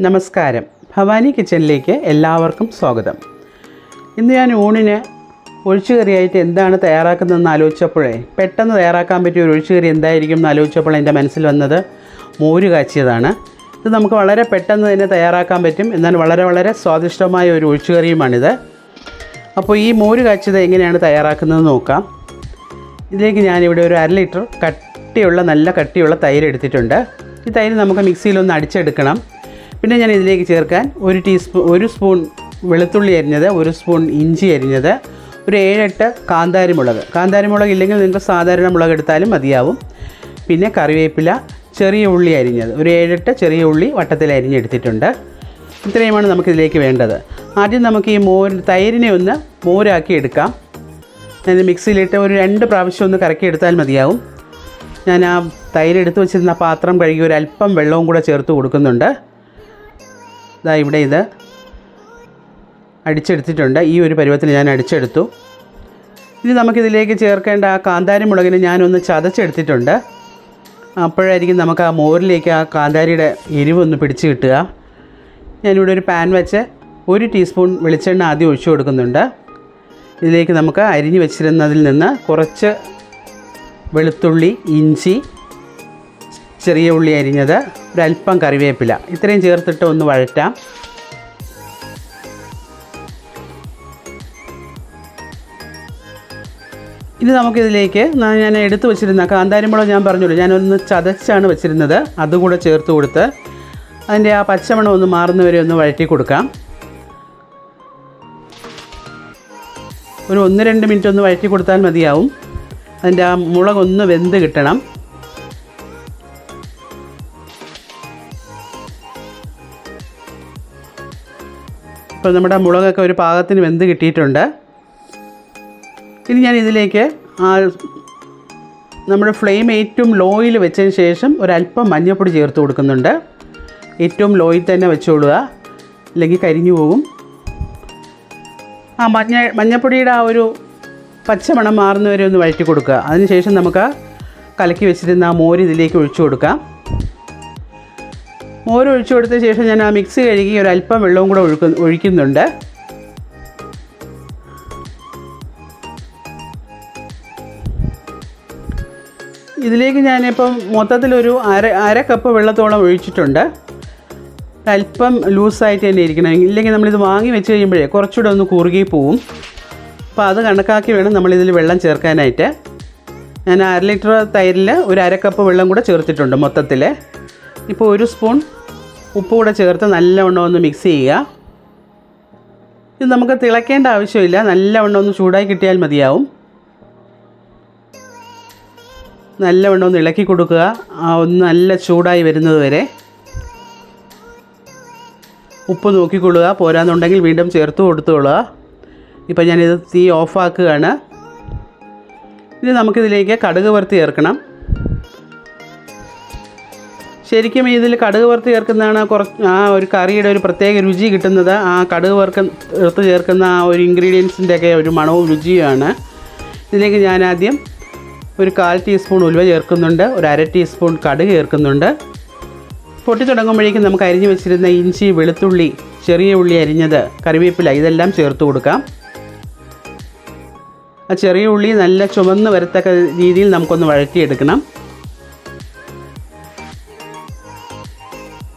നമസ്കാരം. ഭവാനി കിച്ചണിലേക്ക് എല്ലാവർക്കും സ്വാഗതം. ഇന്ന് ഞാൻ ഊണിന് ഒഴിച്ചുകറിയായിട്ട് എന്താണ് തയ്യാറാക്കുന്നതെന്ന് ആലോചിച്ചപ്പോഴേ പെട്ടെന്ന് തയ്യാറാക്കാൻ പറ്റിയ ഒരു ഒഴിച്ചുകറി എന്തായിരിക്കും എന്ന് ആലോചിച്ചപ്പോൾ എന്റെ മനസ്സിൽ വന്നത് മോര് കാച്ചിയതാണ്. ഇത് നമുക്ക് വളരെ പെട്ടെന്ന് തന്നെ തയ്യാറാക്കാൻ പറ്റും. എന്നാൽ വളരെ വളരെ സ്വാദിഷ്ടമായ ഒരു ഒഴിച്ചുകറിയുമാണിത്. അപ്പോൾ ഈ മോര് കാച്ചിയത് എങ്ങനെയാണ് തയ്യാറാക്കുന്നത് നോക്കാം. ഇതിലേക്ക് ഞാനിവിടെ ഒരു അര ലിറ്റർ കട്ടിയുള്ള നല്ല കട്ടിയുള്ള തൈര് എടുത്തിട്ടുണ്ട്. ഈ തൈര് നമുക്ക് മിക്സിയിലൊന്ന് അടിച്ചെടുക്കണം. പിന്നെ ഞാൻ ഇതിലേക്ക് ചേർക്കാൻ ഒരു ടീസ്പൂൺ ഒരു സ്പൂൺ വെളുത്തുള്ളി അരിഞ്ഞത് ഒരു സ്പൂൺ ഇഞ്ചി അരിഞ്ഞത് ഒരു ഏഴെട്ട് കാന്താരി മുളക്. കാന്താരി മുളക് ഇല്ലെങ്കിൽ നിങ്ങൾക്ക് സാധാരണ മുളക് എടുത്താലും മതിയാവും. പിന്നെ കറിവേപ്പില ചെറിയ ഉള്ളി അരിഞ്ഞത്. ഒരു ഏഴെട്ട് ചെറിയ ഉള്ളി വട്ടത്തിൽ അരിഞ്ഞെടുത്തിട്ടുണ്ട്. ഇത്രയുമാണ് നമുക്കിതിലേക്ക് വേണ്ടത്. ആദ്യം നമുക്ക് ഈ മോര് തൈരിനെ ഒന്ന് മോരാക്കി എടുക്കാം. ഞാൻ മിക്സിയിലിട്ട് ഒരു രണ്ട് പ്രാവശ്യം ഒന്ന് കറക്കി എടുത്താൽ മതിയാവും. ഞാൻ ആ തൈര് എടുത്ത് വെച്ചിരുന്ന പാത്രം കഴുകി ഒരു അല്പം വെള്ളവും കൂടെ ചേർത്ത് കൊടുക്കുന്നുണ്ട്. ഇതാ ഇവിടെ ഇത് അടിച്ചെടുത്തിട്ടുണ്ട്. ഈ ഒരു പരുവത്തിൽ ഞാൻ അടിച്ചെടുത്തു. ഇനി നമുക്കിതിലേക്ക് ചേർക്കേണ്ട ആ കാന്താരി മുളകിന് ഞാനൊന്ന് ചതച്ചെടുത്തിട്ടുണ്ട്. അപ്പോഴായിരിക്കും നമുക്ക് ആ മോരിലേക്ക് ആ കാന്താരിയുടെ എരിവൊന്ന് പിടിച്ച് കിട്ടുക. ഞാനിവിടെ ഒരു പാൻ വെച്ച് ഒരു ടീസ്പൂൺ വെളിച്ചെണ്ണ ആദ്യം ഒഴിച്ചു കൊടുക്കുന്നുണ്ട്. ഇതിലേക്ക് നമുക്ക് അരിഞ്ഞു വെച്ചിരുന്നതിൽ നിന്ന് കുറച്ച് വെളുത്തുള്ളി ഇഞ്ചി ചെറിയ ഉള്ളി അരിഞ്ഞത് ഒരല്പം കറിവേപ്പില. ഇത്രയും ചേർത്തിട്ട് ഒന്ന് വഴറ്റാം. ഇനി നമുക്കിതിലേക്ക് ഞാൻ എടുത്തു വെച്ചിരുന്ന കാന്താരിമുളക് ഞാൻ പറഞ്ഞല്ലോ ഞാനൊന്ന് ചതച്ചാണ് വെച്ചിരുന്നത്. അതുകൂടെ ചേർത്ത് കൊടുത്ത് അതിന്റെ ആ പച്ചമണം ഒന്ന് മാറുന്നവരെ ഒന്ന് വഴറ്റി കൊടുക്കാം. ഒരു ഒന്ന് രണ്ട് മിനിറ്റ് ഒന്ന് വഴറ്റി കൊടുത്താൽ മതിയാവും. അതിന്റെ ആ മുളകൊന്ന് വെന്ത് കിട്ടണം. ഇപ്പോൾ നമ്മുടെ മുളകൊക്കെ ഒരു പാകത്തിന് വെന്ത് കിട്ടിയിട്ടുണ്ട്. ഇനി ഞാൻ ഇതിലേക്ക് ആ നമ്മുടെ ഫ്ലെയിം ഏറ്റവും ലോയിൽ വെച്ചതിന് ശേഷം ഒരല്പം മഞ്ഞൾപ്പൊടി ചേർത്ത് കൊടുക്കുന്നുണ്ട്. ഏറ്റവും ലോയിൽ തന്നെ വെച്ചോളുക അല്ലെങ്കിൽ കരിഞ്ഞു പോകും. ആ മഞ്ഞ മഞ്ഞപ്പൊടിയുടെ ആ ഒരു പച്ചമണം മാറുന്നവരെ ഒന്ന് വഴറ്റി കൊടുക്കുക. അതിനുശേഷം നമുക്ക് കലക്കി വെച്ചിരുന്ന ആ മോര് ഇതിലേക്ക് ഒഴിച്ചു കൊടുക്കാം. മോര് ഒഴിച്ചു കൊടുത്ത ശേഷം ഞാൻ ആ മിക്സ് കഴുകി ഒരു അല്പം വെള്ളവും കൂടെ ഒഴുക്ക ഒഴിക്കുന്നുണ്ട്. ഇതിലേക്ക് ഞാനിപ്പം മൊത്തത്തിലൊരു അര അര കപ്പ് വെള്ളത്തോളം ഒഴിച്ചിട്ടുണ്ട്. അല്പം ലൂസായിട്ട് തന്നെ ഇരിക്കണം. ഇല്ലെങ്കിൽ നമ്മളിത് വാങ്ങി വെച്ച് കഴിയുമ്പോഴേ കുറച്ചുകൂടെ ഒന്ന് കുറുകി പോവും. അപ്പോൾ അത് കണക്കാക്കി വേണം നമ്മളിതിൽ വെള്ളം ചേർക്കാനായിട്ട്. ഞാൻ അര ലിറ്റർ തൈരിൽ ഒരു അര കപ്പ് വെള്ളം കൂടെ ചേർത്തിട്ടുണ്ട് മൊത്തത്തിൽ. ഇപ്പോൾ ഒരു സ്പൂൺ ഉപ്പ് കൂടെ ചേർത്ത് നല്ലവണ്ണം ഒന്ന് മിക്സ് ചെയ്യുക. ഇത് നമുക്ക് തിളയ്ക്കേണ്ട ആവശ്യമില്ല. നല്ലവണ്ണം ഒന്ന് ചൂടായി കിട്ടിയാൽ മതിയാവും. നല്ലവണ്ണം ഒന്ന് ഇളക്കി കൊടുക്കുക. ഒന്ന് നല്ല ചൂടായി വരുന്നത് വരെ. ഉപ്പ് നോക്കിക്കൊള്ളുക. പോരാന്നുണ്ടെങ്കിൽ വീണ്ടും ചേർത്ത് കൊടുത്തുകൊള്ളുക ഇപ്പം ഞാനിത് തീ ഓഫാക്കുകയാണ് ഇനി നമുക്കിതിലേക്ക് കടുക് വറുത്ത് ചേർക്കണം. ശരിക്കും ഇതിൽ കടുക് വറുത്ത് ചേർക്കുന്നതാണ് കുറച്ച് ആ ഒരു കറിയുടെ ഒരു പ്രത്യേക രുചി കിട്ടുന്നത്. ആ കടുക് വറുക്ക വറുത്ത് ചേർക്കുന്ന ആ ഒരു ഇൻഗ്രീഡിയൻസിന്റെയൊക്കെ ഒരു മണവും രുചിയുമാണ്. ഇതിലേക്ക് ഞാൻ ആദ്യം ഒരു കാൽ ടീസ്പൂൺ ഉലുവ ചേർക്കുന്നുണ്ട് ഒരു അര ടീസ്പൂൺ കടുക് ചേർക്കുന്നുണ്ട്. പൊട്ടി തുടങ്ങുമ്പോഴേക്കും നമുക്ക് അരിഞ്ഞു വെച്ചിരുന്ന ഇഞ്ചി വെളുത്തുള്ളി ചെറിയ ഉള്ളി അരിഞ്ഞത് കറിവേപ്പില ഇതെല്ലാം ചേർത്ത് കൊടുക്കാം. ആ ചെറിയ ഉള്ളി നല്ല ചുമന്ന് വരത്തക്ക രീതിയിൽ നമുക്കൊന്ന് വഴറ്റിയെടുക്കണം.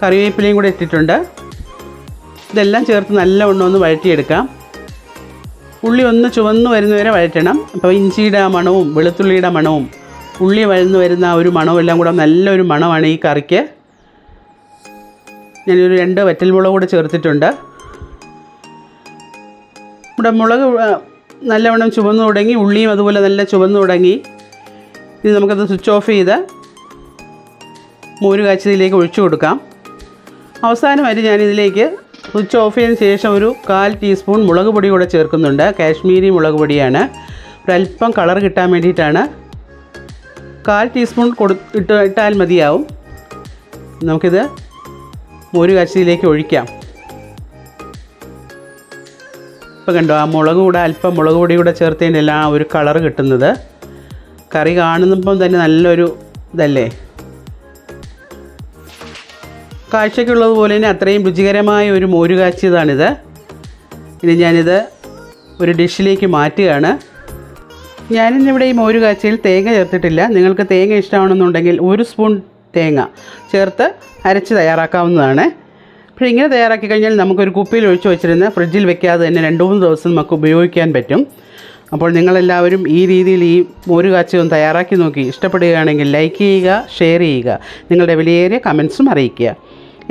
കറിവേപ്പിലയും കൂടെ ഇട്ടിട്ടുണ്ട്. ഇതെല്ലാം ചേർത്ത് നല്ലവണ്ണം ഒന്ന് വഴറ്റിയെടുക്കാം. ഉള്ളി ഒന്ന് ചുവന്ന് വരുന്നവരെ വഴറ്റണം. അപ്പോൾ ഇഞ്ചിയുടെ ആ മണവും വെളുത്തുള്ളിയുടെ മണവും ഉള്ളി വഴന്ന് വരുന്ന ആ ഒരു മണവും എല്ലാം കൂടെ നല്ലൊരു മണമാണ് ഈ കറിക്ക്. ഞാനൊരു രണ്ട് വറ്റൽമുളക് കൂടെ ചേർത്തിട്ടുണ്ട്. ഇവിടെ മുളക് നല്ലവണ്ണം ചുവന്ന് തുടങ്ങി ഉള്ളിയും അതുപോലെ നല്ല ചുവന്ന് തുടങ്ങി. ഇനി നമുക്കത് സ്വിച്ച് ഓഫ് ചെയ്ത് മോര് കാച്ചതിലേക്ക് ഒഴിച്ചു കൊടുക്കാം. അവസാനമായിട്ട് ഞാനിതിലേക്ക് സ്വിച്ച് ഓഫ് ചെയ്തതിന് ശേഷം ഒരു കാൽ ടീസ്പൂൺ മുളക് പൊടി കൂടെ ചേർക്കുന്നുണ്ട്. കാശ്മീരി മുളക് പൊടിയാണ്. ഒരല്പം കളർ കിട്ടാൻ വേണ്ടിയിട്ടാണ്. കാൽ ടീസ്പൂൺ കൊടു ഇട്ട് ഇട്ടാൽ മതിയാവും. നമുക്കിത് ഒരു കാശിയിലേക്ക് ഒഴിക്കാം. ഇപ്പം കണ്ടോ ആ മുളക് കൂടെ അല്പം മുളക് പൊടി കൂടെ ചേർത്തതിന്റെ ആ ഒരു കളർ കിട്ടുന്നത്. കറി കാണുന്നപ്പം തന്നെ നല്ലൊരു ഇതല്ലേ? കാഴ്ചയ്ക്കുള്ളതുപോലെ തന്നെ അത്രയും രുചികരമായ ഒരു മോര് കാച്ചിയതാണിത് ഇനി ഞാനിത് ഒരു ഡിഷിലേക്ക് മാറ്റുകയാണ്. ഞാനിന്നിവിടെ ഈ മോര് തേങ്ങ ചേർത്തിട്ടില്ല. നിങ്ങൾക്ക് തേങ്ങ ഇഷ്ടമാണെന്നുണ്ടെങ്കിൽ ഒരു സ്പൂൺ തേങ്ങ ചേർത്ത് അരച്ച് തയ്യാറാക്കാവുന്നതാണ്. അപ്പോൾ ഇങ്ങനെ തയ്യാറാക്കി കഴിഞ്ഞാൽ നമുക്കൊരു കുപ്പിയിൽ ഒഴിച്ചു വെച്ചിരുന്ന് ഫ്രിഡ്ജിൽ വെക്കാതെ തന്നെ രണ്ട് മൂന്ന് ദിവസം നമുക്ക് ഉപയോഗിക്കാൻ പറ്റും. അപ്പോൾ നിങ്ങളെല്ലാവരും ഈ രീതിയിൽ ഈ മോര് തയ്യാറാക്കി നോക്കി. ഇഷ്ടപ്പെടുകയാണെങ്കിൽ ലൈക്ക് ചെയ്യുക ഷെയർ ചെയ്യുക. നിങ്ങളുടെ വിലയേറിയ കമൻസും അറിയിക്കുക.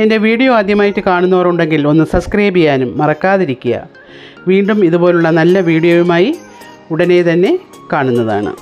എന്റെ വീഡിയോ ആദ്യമായിട്ട് കാണുന്നവരുണ്ടെങ്കിൽ ഒന്ന് സബ്സ്ക്രൈബ് ചെയ്യാനും മറക്കാതിരിക്കുക. വീണ്ടും ഇതുപോലുള്ള നല്ല വീഡിയോയുമായി ഉടനെ തന്നെ കാണുന്നതാണ്.